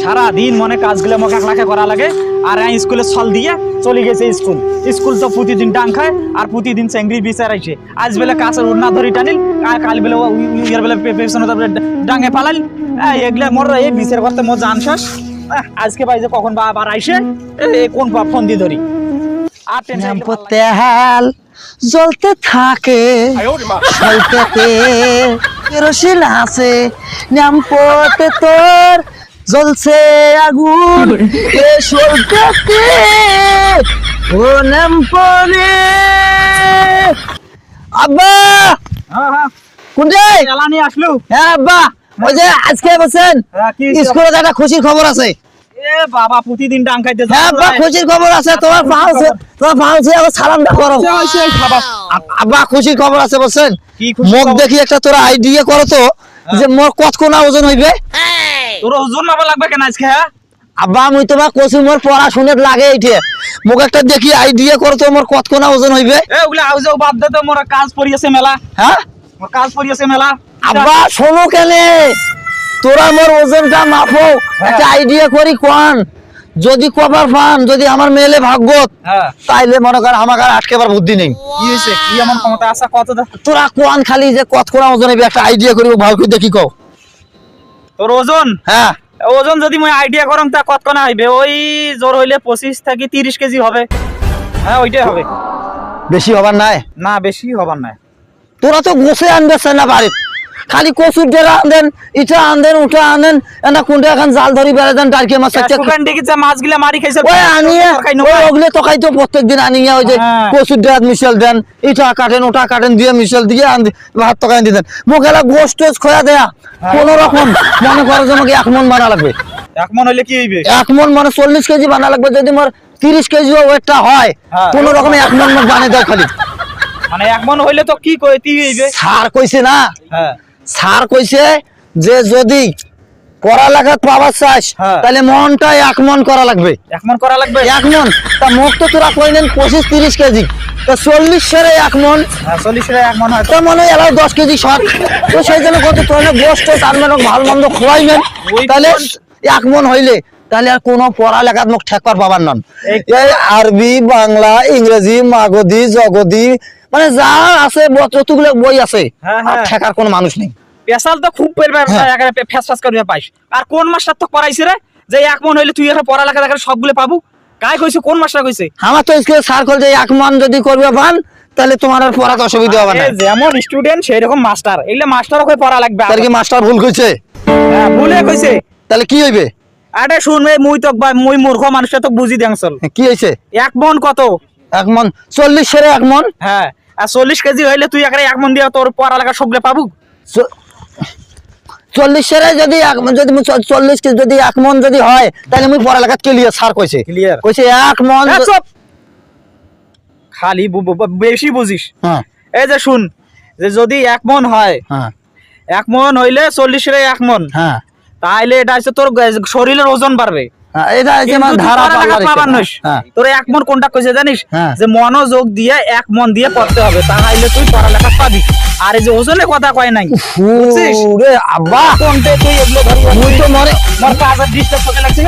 সারা দিন মনে কাজগুলো আমাকে একলাকে করা লাগে। আর এই স্কুলে ছল দিয়ে চলে গেছে স্কুল। স্কুল তো প্রতিদিন ডাং খায় আর প্রতিদিন চেংড়ি বিচার আইছে আজ বেলা কাছের উড়না ধরি টানিল আর কাল বেলা ইয়ার বেলা পেছনে তারপরে ডাঙে পালাল এই এগুলা মোর এই বিচার করতে মোর জান শেষ। আজকে পাই যে কখন বা আবার আইসে এই কোন ফোন দিয়ে ধরি। আর টেনশন তেল জ্বলতে থাকে। কেরোসিন আছে। ন্যাম্পতে তোর জ্বলছে আগুন। ও ন্যাম্পনে আব্বা! হ্যাঁ হ্যাঁ। কোনটা জ্বালানি আসলো। হ্যাঁ আব্বা ওই যে আজকে বলছেন হ্যাঁ, স্কুলে একটা খুশির খবর আছে। এ বাবা প্রতিদিন ডাং খাইতে হ্যাঁ আব্বা খুশির খবর আছে। তোমার তোমার ফাউন্সে আবার সালামটা করো। আব্বা খুশির খবর আছে মুখ দেখি একটা তোরা আইডিয়া করো তো যে মোর কত কোনা ওজন হইবে তোর ওজন মাপা লাগবে কেন আজকে হ্যাঁ? আব্বা মুই তোমার কচু মোর পড়াশুনে লাগে এইটে। মুখ একটা দেখি আইডিয়া করো তো মোর কত কোনা ওজন হইবে? এ ওগুলা আউজে বাদ দে তো মোর কাজ পড়িয়েছে মেলা। হ্যাঁ মোর কাজ পড়িয়েছে মেলা। আব্বা শোনো কেনে? তোরা মোর ওজনটা মাপো একটা আইডিয়া করি কোন যদি কবার পান যদি আমার মেলে ভাগ্যত হ্যাঁ তাইলে মনে কর আমার আটকেবার বুদ্ধি নেই কি হয়েছে কি এমন ক্ষমতা আছে? কত তোরা কোন খালি যে কত কোনা ওজন হইবে একটা আইডিয়া করিব ভালো দেখি কও। তোর ওজন? হ্যাঁ। ওজন যদি মই আইডিয়া করম তা কত আইবে ওই জোর হইলে পঁচিশ থেকে তিরিশ কেজি হবে। হ্যাঁ ওইটাই হবে। বেশি হবার নাই? না বেশি হবার নাই। তোরা তো গোসে আনবে না বাড়িত। খালি কচুর ডেরা আনদেন ইটা আনদেন উঠা আনেন এনা কোনটা এখন জাল ধরি বেড়ে দেন টার্কি মাছ মাছগুলা মারি খাইছে ওই আনিয়ে। ওগুলো তকাই তো প্রত্যেক দিন আনিয়ে ওই যে হ্যাঁ। কচুর ডেরা মিশাল দেন ইটা কাটেন ওটা কাটেন দিয়ে মিশাল দিয়ে আন ভাত তকাই দিতেন মোক এলা গোস টোস খোয়া দেয়া হ্যাঁ। কোন রকম মনে করো যে আমাকে এক মন বানা লাগবে এক মন হইলে কি হইবে এক মন মানে চল্লিশ কেজি বানা লাগবে যদি মোর তিরিশ কেজি ওয়েটটা হয় হ্যাঁ। কোন রকমে এক মন বানিয়ে দাও খালি মানে এক মন হইলে তো কি কই তি হইবে স্যার কইছে না হ্যাঁ স্যার কইছে যে যদি পড়ালেখা পাবার চাস হ্যাঁ। তাহলে মনটা এক মন করা লাগবে। এক মন করা লাগবে? এক মন তা মুখ তো তোরা কইলেন পঁচিশ তিরিশ কেজি। তো চল্লিশ সেরে এক মন হ্যাঁ চল্লিশ টাকা এক মন হয়। তো মনে হয় এলাও দশ কেজি তো সেই জন্য কত তোর গোষ্ঠ তার মানে ভালো মন্দ খোয়াইবেন। তাহলে এক মন হইলে তাহলে আর কোনো পড়ালেখার মুখ ঠেকার পাবার নন এই- আরবি বাংলা ইংরেজি মাগধি জগধি মানে যা আছে যতগুলো বই আছে। হ্যাঁ, হ্যাঁ। ঠেকার কোনো মানুষ নেই। পেশাল তো খুব হ্যাঁ। ফ্যাস ফ্যাস করে পাইস। আর কোন মাস্টার তো করাইছে রে? যে এক মন হইলে তুই একটা পড়ালেখা দেখার সবগুলো পাবো। কাই কইছে কোন মাস্টার কইছে? আমার তো স্কুলে স্যার কল যে এক মন যদি করবে পান তাহলে তোমার আর পড়াতে অসুবিধা হবে না। যেমন স্টুডেন্ট সেই রকম মাস্টার এগুলো মাস্টারও কই পড়া লাগবে? তাহলে কি মাস্টার ভুল কইছে? হ্যাঁ, ভুলে কইছে। তাহলে কি হইবে? আরে শুন ভাই মুই তো বা- মুই মূর্খ মানুষটা তো বুঝি দেংসল কি হয়েছে এক মন কত? এক মন চল্লিশ সেরে এক মন। হ্যাঁ আর চল্লিশ কেজি হইলে তুই একটা এক মন দিয়ে তোর পড়ালেখা সবগুলো পাবো। চ- চল্লিশ সেরে যদি এক মন- যদি চল্লিশ যদি এক মন যদি হয় তাহলে মুই পড়ালেখা ক্লিয়ার সার কইছে। ক্লিয়ার কইছে এক মন। খালি বেশি বুঝিস। হ্যাঁ। এই যে শুন যে যদি এক মন হয় হ্যাঁ। এক মন হইলে চল্লিশের এক মন। হ্যাঁ। তাইলে এটা হচ্ছে তোর শরীরের ওজন বাড়বে। এটা যে কিন্তু ধারা। হ্যাঁ। তোর এক মন কোনটা কইছে জানিস? হ্যাঁ। যে মনোযোগ দিয়ে এক মন দিয়ে পড়তে হবে তাহলে তুই পড়ালেখা পাবি। আর এই যে ওজনের কথা কয় নাই বুঝছিস? রে আব্বা। কোনটা তুই এগুলো ধরবি মুই তো মনে মোর কাজের ডিস্টার্ব করতে লাগছে